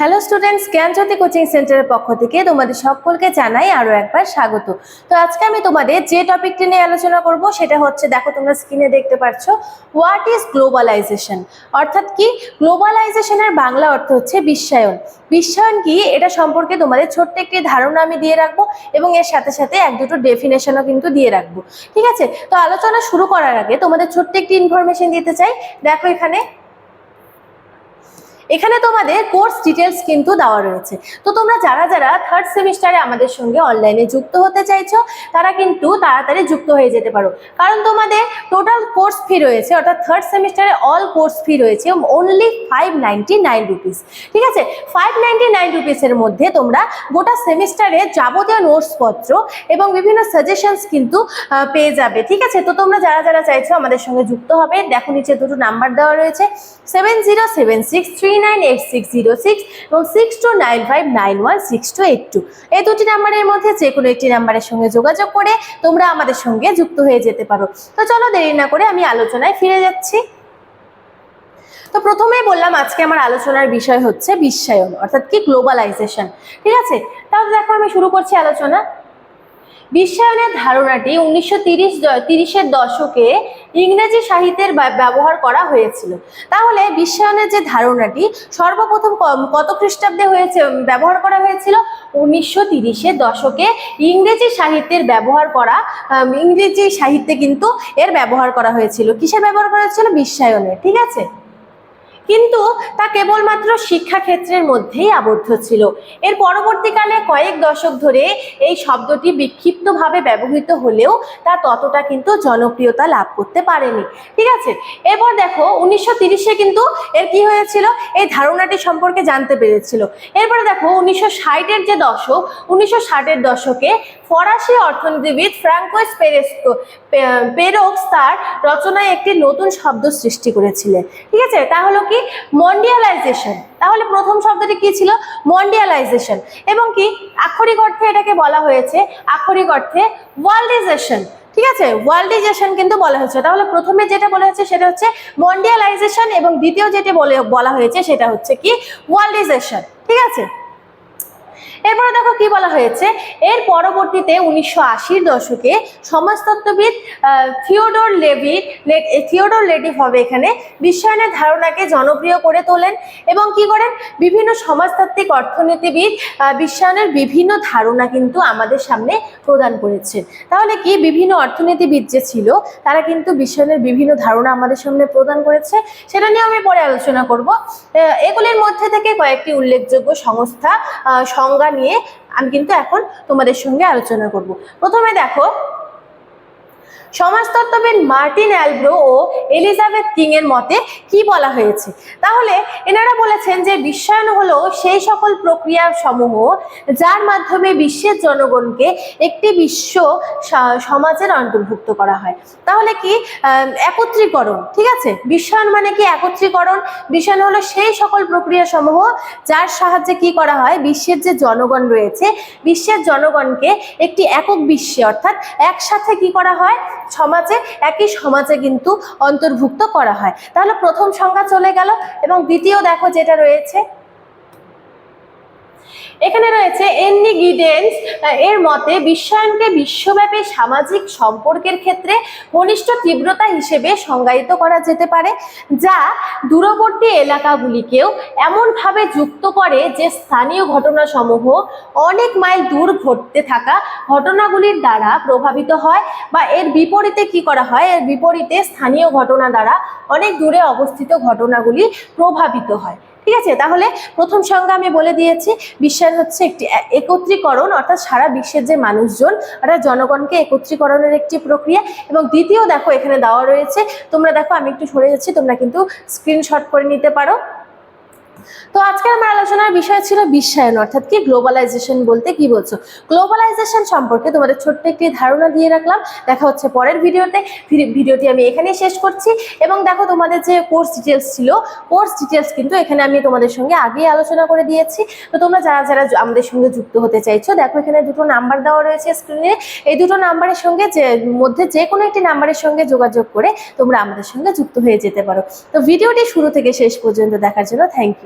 Hello students জ্ঞানজ্যোতি coaching সেন্টারের পক্ষ থেকে তোমাদের সকলকে জানাই আরও একবার স্বাগত। তো আজকে আমি তোমাদের যে টপিকটি নিয়ে আলোচনা করব সেটা হচ্ছে, দেখো তোমরা স্ক্রিনে দেখতে পাচ্ছ হোয়াট ইজ গ্লোবালাইজেশন অর্থাৎ কি? গ্লোবালাইজেশনের বাংলা অর্থ হচ্ছে বিশ্বায়ন। বিশ্বায়ন কি? এটা সম্পর্কে তোমাদের ছোট্ট একটি ধারণা আমি দিয়ে রাখব এবং এর সাথে সাথে এক দুটো ডেফিনেশনও কিন্তু দিয়ে রাখব। ঠিক আছে? তো আলোচনা শুরু করার আগে তোমাদের ছোট্ট একটি ইনফরমেশন দিতে চাই। দেখো এখানে এখানে তোমাদের কোর্স ডিটেলস কিন্তু দেওয়া রয়েছে। তো তোমরা যারা যারা থার্ড সেমিস্টারে আমাদের সঙ্গে অনলাইনে যুক্ত হতে চাইছো, তারা কিন্তু তাড়াতাড়ি যুক্ত হয়ে যেতে পারো। কারণ তোমাদের টোটাল কোর্স ফি রয়েছে, অর্থাৎ থার্ড সেমিস্টারে অল কোর্স ফি রয়েছে only five ninety nine rupees ঠিক আছে? ফাইভ নাইনটি নাইন রুপিসের মধ্যে তোমরা গোটা সেমিস্টারে যাবতীয় নোটসপত্র এবং বিভিন্ন সাজেশনস কিন্তু পেয়ে যাবে। ঠিক আছে? তো তোমরা যারা যারা চাইছো আমাদের সঙ্গে যুক্ত হবে, দেখো নিচে দুটো নাম্বার দেওয়া রয়েছে seven zero seven six three nine eight six zero six এবং two nine five nine one six two eight two এই দুটি নাম্বারের মধ্যে যে কোনো একটি নাম্বারের সঙ্গে যোগাযোগ করে তোমরা আমাদের সঙ্গে যুক্ত হয়ে যেতে পারো। তো চলো দেরি না করে আমি আলোচনায় ফিরে যাচ্ছি। তো প্রথমেই বললাম আজকে আমার আলোচনার বিষয় হচ্ছে বিশ্বায়ন, অর্থাৎ কি গ্লোবালাইজেশন ঠিক আছে? তাহলে দেখো আমি শুরু করছি আলোচনা। বিশ্বায়নের ধারণাটি উনিশশো তিরিশ তিরিশের দশকে ইংরেজি সাহিত্যের ব্যা- ব্যবহার করা হয়েছিল। তাহলে বিশ্বায়নের যে ধারণাটি সর্বপ্রথম কত খ্রিস্টাব্দে হয়েছে ব্যবহার করা হয়েছিল? উনিশশো তিরিশের দশকে ইংরেজি সাহিত্যের ব্যবহার করা ইংরেজি সাহিত্যে কিন্তু এর ব্যবহার করা হয়েছিল। কিসের ব্যবহার করা হয়েছিল? বিশ্বায়নের, ঠিক আছে? কিন্তু তা কেবলমাত্র শিক্ষাক্ষেত্রের মধ্যেই আবদ্ধ ছিল। এর পরবর্তীকালে কয়েক দশক ধরে এই শব্দটি বিক্ষিপ্তভাবে ব্যবহৃত হলেও তা ততটা কিন্তু জনপ্রিয়তা লাভ করতে পারেনি। ঠিক আছে? এরপর দেখো, উনিশশো তিরিশে কিন্তু এর কি হয়েছিল? এই ধারণাটি সম্পর্কে জানতে পেরেছিল। এরপরে দেখো, উনিশশো ষাটের যে দশক, উনিশশো ষাটের দশকে ফরাসি অর্থনীতিবিদ ফ্রাঙ্কোয়েস পেরেস্কো পেরোক্স তার রচনায় একটি নতুন শব্দ সৃষ্টি করেছিলেন। ঠিক আছে? তা হলো কি? মন্ডিয়ালাইজেশন। তাহলে প্রথম শব্দটি কি ছিল? মন্ডিয়ালাইজেশন। এবং কি? আক্ষরিক অর্থে এটাকে বলা হয়েছে, আক্ষরিক অর্থে ওয়ার্ল্ডাইজেশন। ঠিক আছে? ওয়ার্ল্ডাইজেশন কিন্তু বলা হয়েছে। তাহলে প্রথমে যেটা বলা হয়েছে সেটা হচ্ছে মন্ডিয়ালাইজেশন এবং দ্বিতীয় যেটা বলে বলা হয়েছে সেটা হচ্ছে কি? ওয়ার্ল্ডাইজেশন। ঠিক আছে? এরপরে দেখো কি বলা হয়েছে? এর পরবর্তীতে উনিশশো আশির দশকে সমাজতত্ত্ববিদ থিওডোর লেভি থিওডোর লেডিভ হবে এখানে। বিশ্বায়নের ধারণাকে জনপ্রিয় করে তোলেন এবং কি করেন? বিভিন্ন সমাজতাত্ত্বিক অর্থনীতিবিদ বিশ্বায়নের বিভিন্ন ধারণা কিন্তু আমাদের সামনে প্রদান করেছেন। তাহলে কি বিভিন্ন অর্থনীতিবিদ যে ছিল, তারা কিন্তু বিশ্বায়নের বিভিন্ন ধারণা আমাদের সামনে প্রদান করেছে? সেটা নিয়ে আমি পরে আলোচনা করব। এগুলির মধ্যে থেকে কয়েকটি উল্লেখযোগ্য সংস্থা সংজ্ঞা নিয়ে আমি কিন্তু এখন তোমাদের সঙ্গে আলোচনা করব। প্রথমে দেখো সমাজতত্ত্ববিদ মার্টিন অ্যালব্রো ও এলিজাবেথ কিং এর মতে কি বলা হয়েছে? তাহলে এনারা বলেছেন যে বিশ্বায়ন হলো সেই সকল প্রক্রিয়া সমূহ যার মাধ্যমে বিশ্বের জনগণকে একটি বিশ্ব সমাজের অন্তর্ভুক্ত করা হয়। তাহলে কি একত্রীকরণ, ঠিক আছে? বিশ্বায়ন মানে কি একত্রীকরণ? বিশ্বায়ন হলো সেই সকল প্রক্রিয়া সমূহ যার সাহায্যে কি করা হয়? বিশ্বের যে জনগণ রয়েছে, বিশ্বের জনগণকে একটি একক বিশ্বে অর্থাৎ একসাথে কি করা হয়? সমাজে, একই সমাজে কিন্তু অন্তর্ভুক্ত করা হয়। তাহলে প্রথম সংজ্ঞা চলে গেল এবং দ্বিতীয় দেখো যেটা রয়েছে এখানে রয়েছে এন্নি গিডেন্স। এর মতে বিশ্বায়নকে বিশ্বব্যাপী সামাজিক সম্পর্কের ক্ষেত্রে ঘনিষ্ঠ তীব্রতা হিসেবে সংজ্ঞায়িত করা যেতে পারে, যা দূরবর্তী এলাকাগুলিকেও এমনভাবে যুক্ত করে যে স্থানীয় ঘটনাসমূহ অনেক মাইল দূর ঘটতে থাকা ঘটনাগুলির দ্বারা প্রভাবিত হয় বা এর বিপরীতে কি করা হয়, এর বিপরীতে স্থানীয় ঘটনা দ্বারা অনেক দূরে অবস্থিত ঘটনাগুলি প্রভাবিত হয়। ঠিক আছে? তাহলে প্রথম সংজ্ঞা আমি বলে দিয়েছি বিশ্বায়ন হচ্ছে একটি একত্রীকরণ, অর্থাৎ সারা বিশ্বের যে মানুষজন, অর্থাৎ জনগণকে একত্রীকরণের একটি প্রক্রিয়া। এবং দ্বিতীয় দেখো এখানে দেওয়া রয়েছে, তোমরা দেখো আমি একটু সরে যাচ্ছি, তোমরা কিন্তু স্ক্রিনশট করে নিতে পারো। তো আজকে আমার আলোচনার বিষয় ছিল বিশ্বায়ন, অর্থাৎ কি গ্লোবালাইজেশন বলতে কি বলছো? গ্লোবালাইজেশন সম্পর্কে তোমাদের ছোট্ট একটি ধারণা দিয়ে রাখলাম। দেখা হচ্ছে পরের ভিডিওতে। ভিডি- ভিডিওটি আমি এখানেই শেষ করছি। এবং দেখো তোমাদের যে কোর্স ডিটেলস ছিল কোর্স ডিটেলস কিন্তু এখানে আমি তোমাদের সঙ্গে আগেই আলোচনা করে দিয়েছি। তো তোমরা যারা যারা আমাদের সঙ্গে যুক্ত হতে চাইছো, দেখো এখানে দুটো নাম্বার দেওয়া রয়েছে স্ক্রিনে এই দুটো নাম্বারের সঙ্গে যে, মধ্যে যে কোনো একটি নাম্বারের সঙ্গে যোগাযোগ করে তোমরা আমাদের সঙ্গে যুক্ত হয়ে যেতে পারো। তো ভিডিওটি শুরু থেকে শেষ পর্যন্ত দেখার জন্য থ্যাংক ইউ